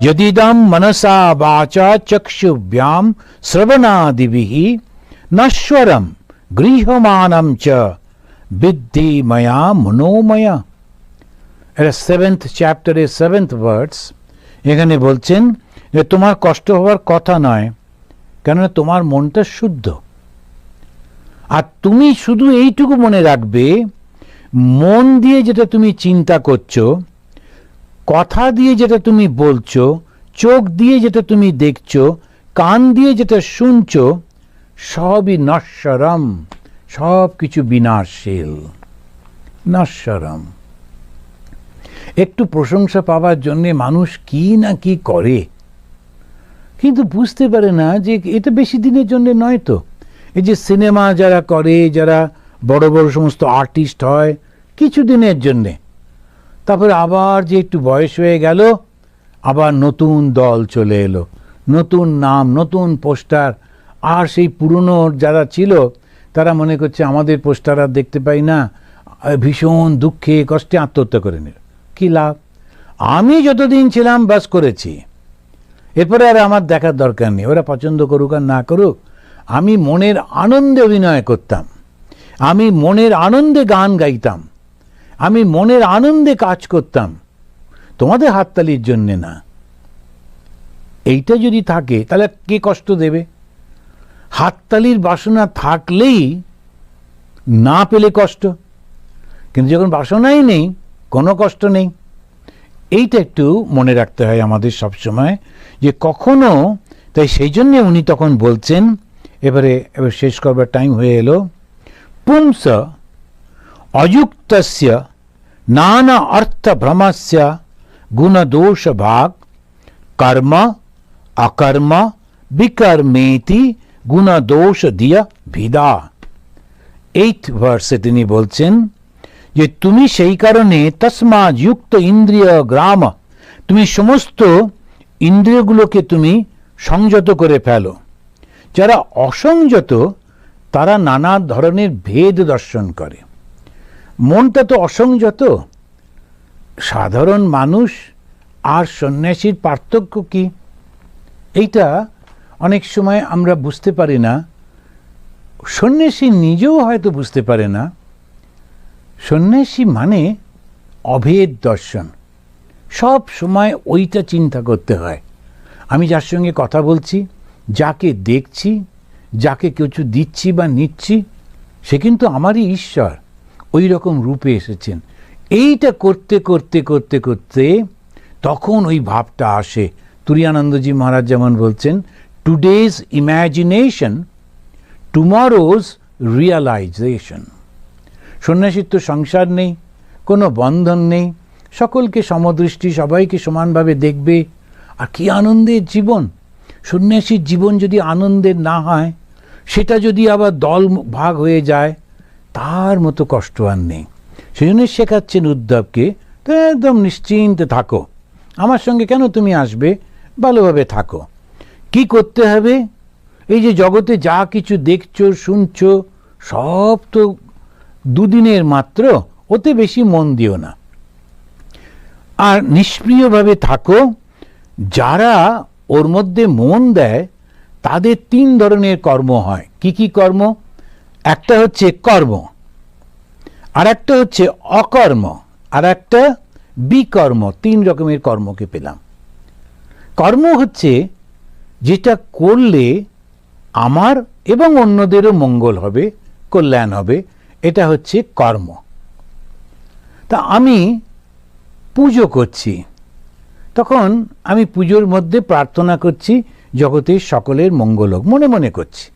যদিদম মনসা বাচা চক্ষুভ্যাম শ্রবণাদিভিः নশ্বরম গৃহমানম চ বিদ্ধি ময়া মনোময়া এটা সেভেন্থ চ্যাপ্টারের সেভেন্থ ওয়ার্ডস এখানে বলছেন যে, তোমার কষ্ট হওয়ার কথা নয়, কেননা তোমার মনটা শুদ্ধ। আর তুমি শুধু এইটুকু মনে রাখবে, মন দিয়ে যেটা তুমি চিন্তা করছ কথা দিয়ে যেটা তুমি বলছো, চোখ দিয়ে যেটা তুমি দেখছ, কান দিয়ে যেটা শুনছো, সবই নশ্বরম সব কিছু বিনাশীল নশ্বরম। একটু প্রশংসা পাওয়ার জন্যে মানুষ কি না কি করে? কিন্তু বুঝতে পারে না যে এটা বেশি দিনের জন্য নয় তো। এই যে সিনেমা যারা করে, যারা বড় বড় সমস্ত আর্টিস্ট হয়, কিছু দিনের জন্যে। তারপরে আবার যে একটু বয়স হয়ে গেল, আবার নতুন দল চলে এলো। নতুন নাম, নতুন পোস্টার। আর সেই পুরনো যারা ছিল, তারা মনে করছে আমাদের পোস্টার আর দেখতে পাই না। ভীষণ দুঃখে, কষ্টে আত্মহত্যা করে নিল। কী লাভ? আমি যতদিন ছিলাম বাস করেছি। এরপরে আর আমার দেখার দরকার নেই। ওরা পছন্দ করুক আর না করুক, আমি মনের আনন্দে অভিনয় করতাম। আমি মনের আনন্দে গান গাইতাম। আমি মনের আনন্দে কাজ করতাম। তোমাদের হাততালির জন্যে না। এইটা যদি থাকে, তাহলে কে কষ্ট দেবে? হাততালির বাসনা থাকলেই না পেলে কষ্ট। কিন্তু যখন বাসনাই নেই, কোনো কষ্ট নেই। এইটা একটু মনে রাখতে হয় আমাদের সব সময় যে কখনো, তাই সেই জন্যে উনি তখন বলছেন, এবারে, এবার শেষ করবার টাইম হয়ে এলো, পুংস অযুক্তস্য নানা অর্থ ভ্রমস্য গুণদোষ ভাগ কর্ম অকর্ম বিকর্মেতি গুণদোষ দিয়া ভিদা এইথ ভার্সে তিনি বলছেন, যে তুমি সেই কারণে তসমা যুক্ত ইন্দ্রিয় গ্রাম, তুমি সমস্ত ইন্দ্রিয়গুলোকে তুমি সংযত করে ফেলো। যারা অসংযত, তারা নানা ধরনের ভেদ দর্শন করে। মনটা তো অসংযত। সাধারণ মানুষ আর সন্ন্যাসীর পার্থক্য কি? এইটা অনেক সময় আমরা বুঝতে পারি না। সন্ন্যাসী নিজেও হয়তো বুঝতে পারে না। সন্ন্যাসী মানে অভেদ দর্শন। সব সময় ওইটা চিন্তা করতে হয়। আমি যার সঙ্গে কথা বলছি, যাকে দেখছি, যাকে কিছু দিচ্ছি বা নিচ্ছি, সে কিন্তু আমারই ঈশ্বর। ওই রকম রূপে এসেছেন। এইটা করতে করতে করতে করতে তখন ওই ভাবটা আসে। তুরিয়ানন্দজি মহারাজ যেমন বলছেন টুডেজ ইম্যাজিনেশন টুমরোজ রিয়ালাইজেশন সন্ন্যাসীর তো সংসার নেই, কোনো বন্ধন নেই, সকলকে সমদৃষ্টি, সবাইকে সমানভাবে দেখবে। আর কি আনন্দের জীবন! সন্ন্যাসীর জীবন যদি আনন্দের না হয়, সেটা যদি আবার দল ভাগ হয়ে যায় তার মতো কষ্ট আর নেই। সেই জন্য শেখাচ্ছেন উদ্ধবকে একদম নিশ্চিন্তে থাকো। আমার সঙ্গে কেন তুমি আসবে? ভালোভাবে থাকো। কি করতে হবে? এই যে জগতে যা কিছু দেখছ, শুনছো, সব তো দুদিনের মাত্র, ওতে বেশি মন দিও না। আর নিষ্প্রিয়ভাবে থাকো, যারা ওর মধ্যে মন দেয়, তাদের তিন ধরনের কর্ম হয়। কি কি কর্ম? একটা হচ্ছে কর্ম আর একটা হচ্ছে অকর্ম আর একটা বিকর্ম, তিন রকমের কর্মকে পেলাম। কর্ম হচ্ছে যেটা করলে আমার এবং অন্যদেরও মঙ্গল হবে, কল্যাণ হবে, এটা হচ্ছে কর্ম। তা আমি পুজো করছি, তখন আমি পুজোর মধ্যে প্রার্থনা করছি, জগতের সকলের মঙ্গল হোক, মনে মনে করছি।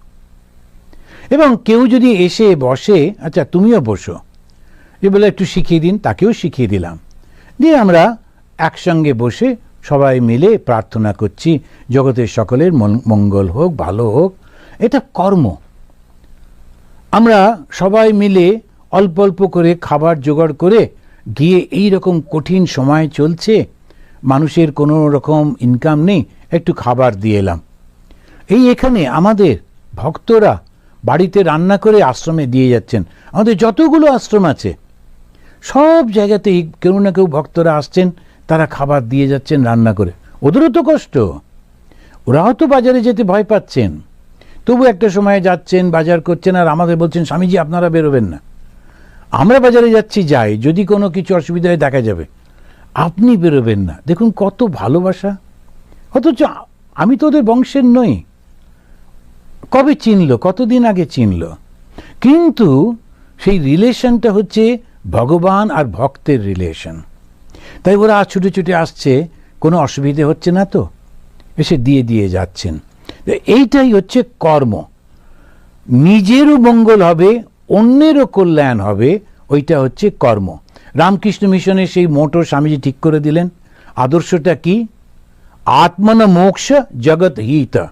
এবং কেউ যদি এসে বসে আচ্ছা তুমিও বসো। যে বলে একটু শিখিয়ে দিন, তাকেও শিখিয়ে দিলাম। দিয়ে আমরা একসঙ্গে বসে সবাই মিলে প্রার্থনা করছি, জগতের সকলের মঙ্গল হোক, ভালো হোক। এটা কর্ম। আমরা সবাই মিলে অল্প অল্প করে খাবার জোগাড় করে গিয়ে এই রকম কঠিন সময় চলছে, মানুষের কোনো রকম ইনকাম নেই, একটু খাবার দিয়ে এলাম। এই এখানে আমাদের ভক্তরা বাড়িতে রান্না করে আশ্রমে দিয়ে যাচ্ছেন। আমাদের যতগুলো আশ্রম আছে, সব জায়গাতেই কেউ না কেউ ভক্তরা আসছেন, তারা খাবার দিয়ে যাচ্ছেন রান্না করে। ওদেরও তো কষ্ট। ওরাও তো বাজারে যেতে ভয় পাচ্ছেন। তবু একটা সময়ে যাচ্ছেন, বাজার করছেন আর আমাদের বলছেন, স্বামীজি, আপনারা বেরোবেন না। আমরা বাজারে যাচ্ছি, যাই। যদি কোনো কিছু অসুবিধায় দেখা যাবে। আপনি বেরোবেন না। দেখুন, কত ভালোবাসা। অথচ আমি তো ওদের বংশের নই। কবে চিনলো? কতদিন আগে চিনলো? কিন্তু সেই রিলেশনটা হচ্ছে ভগবান আর ভক্তের রিলেশন। তাই ওরা আজ ছুটে ছুটে আসছে, কোনো অসুবিধে হচ্ছে না তো? এসে দিয়ে দিয়ে যাচ্ছেন। এইটাই হচ্ছে কর্ম। নিজেরও মঙ্গল হবে, অন্যেরও কল্যাণ হবে, ওইটা হচ্ছে কর্ম। রামকৃষ্ণ মিশনে সেই মোটর স্বামীজি ঠিক করে দিলেন। আদর্শটা কি? আত্মন মোক্ষ জগৎ হিত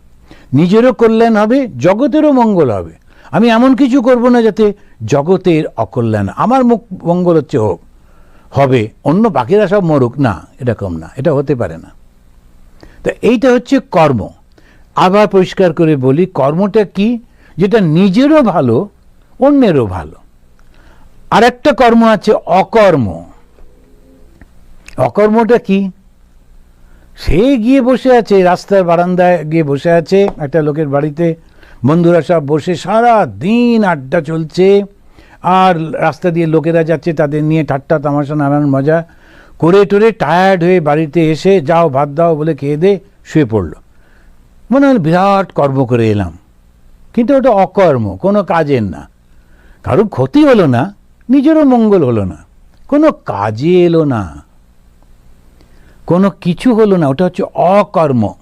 নিজেরও কল্যাণ হবে, জগতেরও মঙ্গল হবে। আমি এমন কিছু করব না যাতে জগতের অকল্যাণ আমার মুখ মঙ্গল হচ্ছে হোক। হবে, অন্য বাকিরা সব মরুক। না এরকম না, এটা হতে পারে না। তা এইটা হচ্ছে কর্ম। আবার পরিষ্কার করে বলি, কর্মটা কি? যেটা নিজেরও ভালো, অন্যেরও ভালো। আর একটা কর্ম আছে অকর্ম। অকর্মটা কি? সে গিয়ে বসে আছে, রাস্তার বারান্দায় গিয়ে বসে আছে। একটা লোকের বাড়িতে বন্ধুরা সব বসে সারা দিন আড্ডা চলছে। আর রাস্তা দিয়ে লোকেরা যাচ্ছে, তাদের নিয়ে ঠাট্টা, তামাশা, নানান মজা করে টোরে টায়ার্ড হয়ে বাড়িতে এসে যাও, ভাত দাও বলে খেয়ে দে, শুয়ে পড়ল। মনে হল বিরাট কর্ম করে এলাম। কিন্তু ওটা অকর্ম, কোনো কাজের না। কারও ক্ষতি হলো না, নিজেরও মঙ্গল হলো না। কোনো কাজে এলো না। কোনো কিছু হলো না, ওটা হচ্ছে অকর্ম।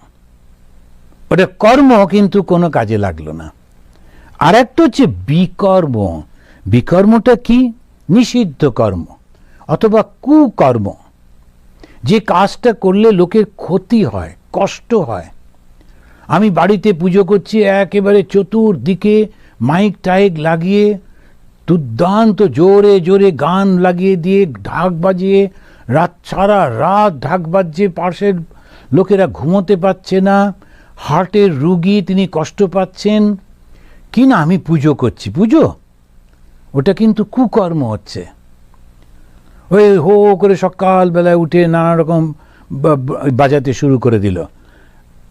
ওটা কর্ম কিন্তু কোনো কাজে লাগল না। আর একটা হচ্ছে বিকর্ম। বিকর্মটা কি? নিষিদ্ধ কর্ম অথবা কুকর্ম। যে কাজটা করলে লোকের ক্ষতি হয়, কষ্ট হয়। আমি বাড়িতে পুজো করছি, একেবারে চতুর্দিকে মাইক টাইক লাগিয়ে দুর্দান্ত জোরে জোরে গান লাগিয়ে দিয়ে, ঢাক বাজিয়ে রাত সারা রাত ঢাক বাজছে পাশের লোকেরা ঘুমোতে পারছে না, হার্টের রুগী তিনি কষ্ট পাচ্ছেন। কি না আমি পুজো করছি, পুজো? ওটা কিন্তু কুকর্ম হচ্ছে। ওই হো করে সকালবেলায় উঠে নানা রকম বাজাতে শুরু করে দিল।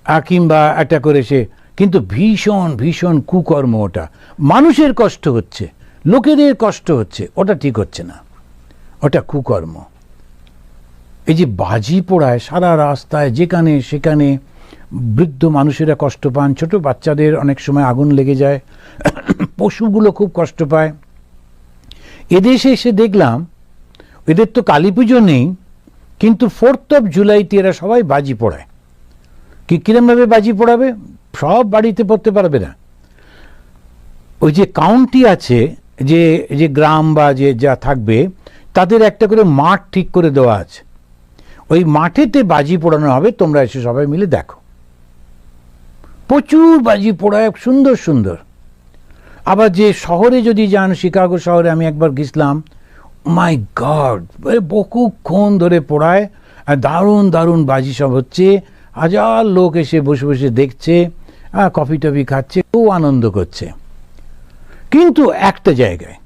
আর কিংবা একটা করে সে, কিন্তু ভীষণ ভীষণ কুকর্ম ওটা। মানুষের কষ্ট হচ্ছে, লোকেদের কষ্ট হচ্ছে, ওটা ঠিক হচ্ছে না। ওটা কুকর্ম। এই যে বাজি পোড়ায় সারা রাস্তায়, যেখানে সেখানে বৃদ্ধ মানুষেরা কষ্ট পান, ছোট বাচ্চাদের অনেক সময় আগুন লেগে যায়, পশুগুলো খুব কষ্ট পায়। এদেশে এসে দেখলাম, এদের তো কালী পুজো নেই, কিন্তু ফোর্থ অফ জুলাইতে এরা সবাই বাজি পোড়ায়। কি, কিরমভাবে বাজি পোড়াবে? সব বাড়িতে পড়তে পারবে না। ওই যে কাউন্টি আছে, যে যে গ্রাম বা যে যা থাকবে, তাদের একটা করে মাঠ ঠিক করে দেওয়া আছে। ওই মাঠেতে বাজি পোড়ানো হবে, তোমরা এসে সবাই মিলে দেখো। প্রচুর বাজি পোড়ায়, সুন্দর সুন্দর। আবার যে শহরে যদি যান, শিকাগো শহরে আমি একবার গেছিলাম মাই গড বহুক্ষণ ধরে পোড়ায়, আর দারুণ দারুণ বাজি সব হচ্ছে। হাজার লোক এসে বসে বসে দেখছে কফি টফি খাচ্ছে, খুব আনন্দ করছে। কিন্তু একটা জায়গায়,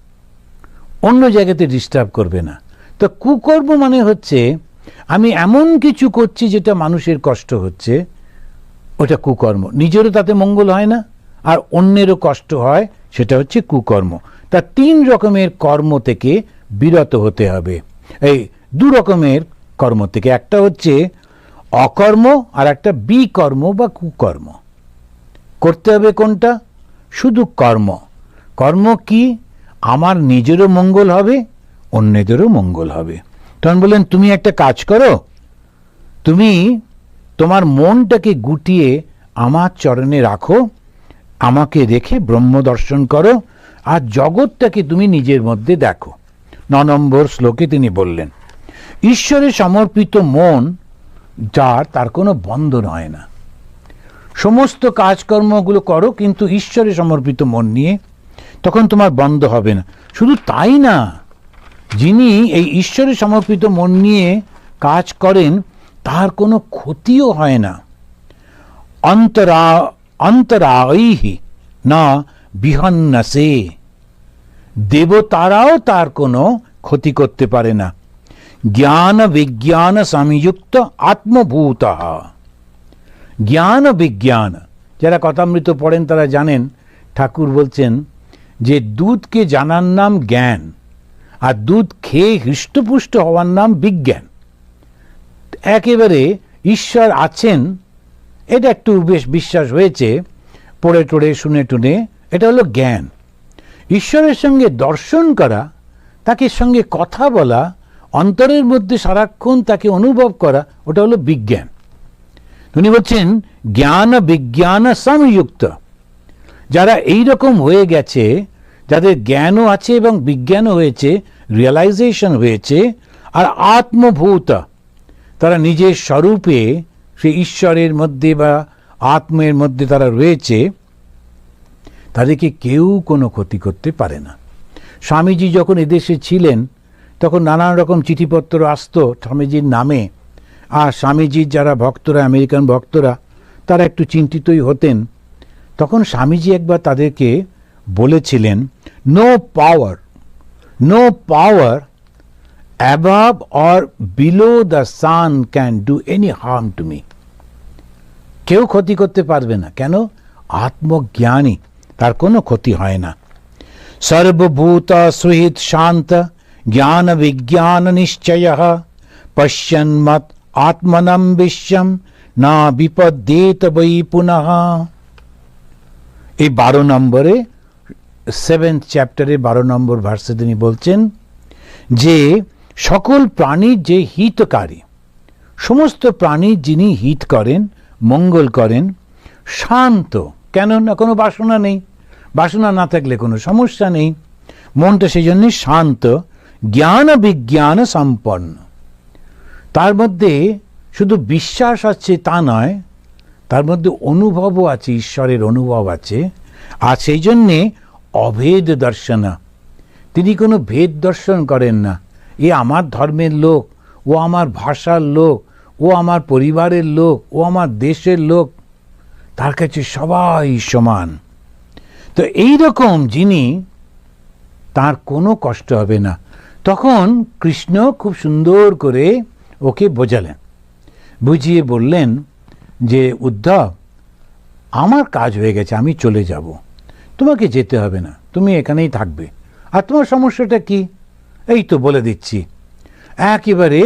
অন্য জায়গাতে ডিস্টার্ব করবে না। তো কুকর্ম মানে হচ্ছে আমি এমন কিছু করছি যেটা মানুষের কষ্ট হচ্ছে, ওটা কুকর্ম। নিজেরও তাতে মঙ্গল হয় না, আর অন্যেরও কষ্ট হয়, সেটা হচ্ছে কুকর্ম। তা তিন রকমের কর্ম থেকে বিরত হতে হবে। এই দু রকমের কর্ম থেকে, একটা হচ্ছে অকর্ম আর একটা বিকর্ম বা কুকর্ম। করতে হবে কোনটা? শুধু কর্ম। কর্ম কি? আমার নিজেরও মঙ্গল হবে, অন্যদেরও মঙ্গল হবে। তখন বললেন, তুমি একটা কাজ করো। তুমি তোমার মনটাকে গুটিয়ে আমার চরণে রাখো, আমাকে রেখে ব্রহ্ম দর্শন করো, আর জগৎটাকে তুমি নিজের মধ্যে দেখো। ন নম্বর শ্লোকে তিনি বললেন, ঈশ্বরে সমর্পিত মন যার তার কোনো বন্ধন হয় না। সমস্ত কাজকর্মগুলো করো, কিন্তু ঈশ্বরে সমর্পিত মন নিয়ে তখন তোমার বন্ধ হবে না। শুধু তাই না যিনি এই ঈশ্বরে সমর্পিত মন নিয়ে কাজ করেন, তার কোনো ক্ষতিও হয় না। অন্তরা অন্তরাইহি না বিহন্নসে। দেবতারাও তার কোনো ক্ষতি করতে পারে না। জ্ঞান বিজ্ঞান সংযুক্ত আত্মভূত। জ্ঞান বিজ্ঞান, যারা কথামৃত পড়েন তারা জানেন, ঠাকুর বলছেন যে, দুধকে জানার নাম জ্ঞান। আর দুধ খেয়ে হৃষ্টপুষ্ট হওয়ার নাম বিজ্ঞান। একেবারে ঈশ্বর আছেন, এটা একটু বেশ বিশ্বাস হয়েছে, পড়ে টড়ে শুনে টুনে, এটা হলো জ্ঞান। ঈশ্বরের সঙ্গে দর্শন করা, তাকে সঙ্গে কথা বলা, অন্তরের মধ্যে সারাক্ষণ তাকে অনুভব করা, ওটা হলো বিজ্ঞান। উনি বলছেন, জ্ঞান বিজ্ঞান সংযুক্ত। যারা এই রকম হয়ে গেছে যাদের জ্ঞানও আছে এবং বিজ্ঞানও হয়েছে রিয়েলাইজেশন হয়েছে, আর আত্মভূত। তারা নিজের স্বরূপে সে ঈশ্বরের মধ্যে বা আত্মের মধ্যে তারা রয়েছে, তাদেরকে কেউ কোনো ক্ষতি করতে পারে না। স্বামীজি যখন এদেশে ছিলেন, তখন নানান রকম চিঠিপত্র আসতো স্বামীজির নামে, আর স্বামীজির যারা ভক্তরা, আমেরিকান ভক্তরা, তারা একটু চিন্তিতই হতেন। তখন স্বামীজি একবার তাদেরকে বলেছিলেন no power no power above or below the sun can do any harm to me কেউ ক্ষতি করতে পারবে না। কেন? আত্মজ্ঞানী, তার কোনো ক্ষতি হয় না। সর্বভূত সুহিত শান্ত, জ্ঞান বিজ্ঞান নিশ্চয় পশ্যন্মত আত্মনম বিশ্বম, না বিপদ্যেত বৈ পুনঃ। এই বারো নম্বরে সেভেন্থ চ্যাপ্টারে বারো নম্বর ভার্সে তিনি বলছেন যে, সকল প্রাণীর যে হিতকারী, সমস্ত প্রাণীর যিনি হিত করেন, মঙ্গল করেন, শান্ত। কেন না? কোনো বাসনা নেই। বাসনা না থাকলে কোনো সমস্যা নেই। মনটা সেই জন্যে শান্ত জ্ঞান বিজ্ঞান সম্পন্ন। তার মধ্যে শুধু বিশ্বাস আছে তা নয়, তার মধ্যে অনুভবও আছে, ঈশ্বরের অনুভব আছে। আর সেই জন্যে অভেদ দর্শনা। তিনি কোনো ভেদ দর্শন করেন না। এ আমার ধর্মের লোক, ও আমার ভাষার লোক, ও আমার পরিবারের লোক, ও আমার দেশের লোক, তার কাছে সবাই সমান। তো এই রকম যিনি, তার কোনো কষ্ট হবে না। তখন কৃষ্ণ খুব সুন্দর করে ওকে বোঝালেন। বুঝিয়ে বললেন যে, উদ্ধব, আমার কাজ হয়ে গেছে, আমি চলে যাব। তোমাকে যেতে হবে না, তুমি এখানেই থাকবে। আর তোমার সমস্যাটা কি? এই তো বলে দিচ্ছি। একেবারে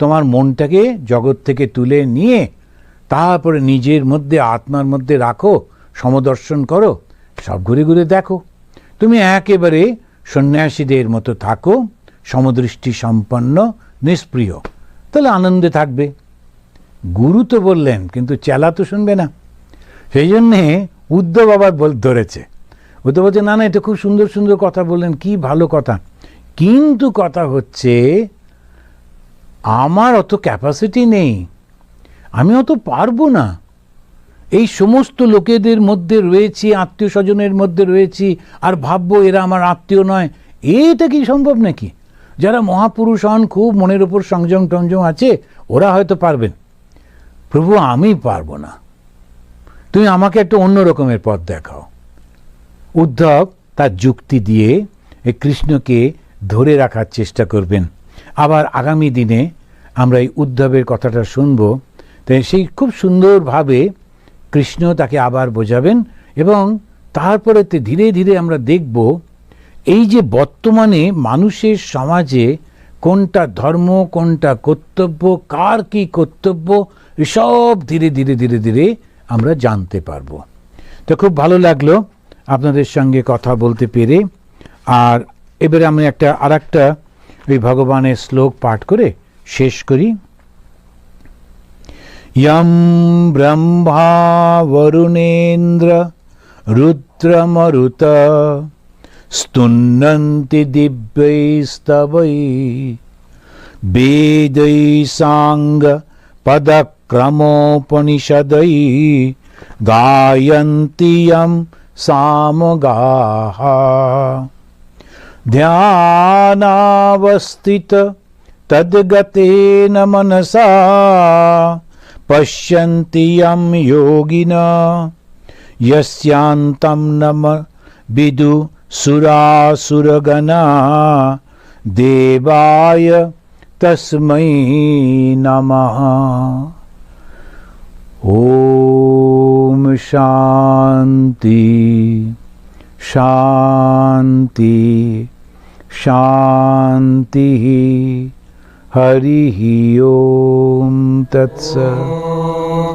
তোমার মনটাকে জগৎ থেকে তুলে নিয়ে, তারপরে নিজের মধ্যে, আত্মার মধ্যে রাখো, সমদর্শন করো, সব ঘুরে ঘুরে দেখো। তুমি একেবারে সন্ন্যাসীদের মতো থাকো, সমদৃষ্টি সম্পন্ন, নিষ্প্রিয়। তাহলে আনন্দে থাকবে। গুরু তো বললেন, কিন্তু চেলা তো শুনবে না। সেই জন্যে উদ্ধব আবার বল ধরেছে। উদ্ধব বলছে না না, এটা খুব সুন্দর সুন্দর কথা বললেন। কি ভালো কথা। কিন্তু কথা হচ্ছে, আমার অত ক্যাপাসিটি নেই। আমি অত পারব না। এই সমস্ত লোকেদের মধ্যে রয়েছি আত্মীয় স্বজনের মধ্যে রয়েছি, আর ভাববো এরা আমার আত্মীয় নয়। এটা কি সম্ভব নাকি? যারা মহাপুরুষ হন, খুব মনের ওপর সংযম টংযম আছে, ওরা হয়তো পারবেন। প্রভু, আমি পারব না। তুমি আমাকে একটা অন্য রকমের পথ দেখাও। উদ্ধব তার যুক্তি দিয়ে কৃষ্ণকে ধরে রাখার চেষ্টা করবেন। আবার আগামী দিনে আমরা এই উদ্ধবের কথাটা শুনব। তাই সেই খুব সুন্দরভাবে কৃষ্ণ তাকে আবার বোঝাবেন এবং তারপরে ধীরে ধীরে আমরা দেখব এই যে বর্তমানে মানুষের সমাজে কোনটা ধর্ম, কোনটা কর্তব্য, কার কি কর্তব্য, এসব ধীরে ধীরে ধীরে ধীরে আমরা জানতে পারব। তো খুব ভালো লাগল। আপনাদের সঙ্গে কথা বলতে পেরে আর এবারে আমি একটা আর একটা ওই ভগবানের শ্লোক পাঠ করে শেষ করি यं ब्रह्मा वरुणेन्द्र रुद्रमरुत स्तुन्नन्ति दिव्यैस्तवै वेदै साङ्गपदक्रमोपनिषदै गायन्ति यं सामगाः। ध्यानावस्थित तद्गतेन मनसा पश्यन्ति यं योगिन। यस्यान्तं नम विदु सुरासुरगणा देवाय तस्मै नमः। शांति शांति शांति हरि ओम तत्सव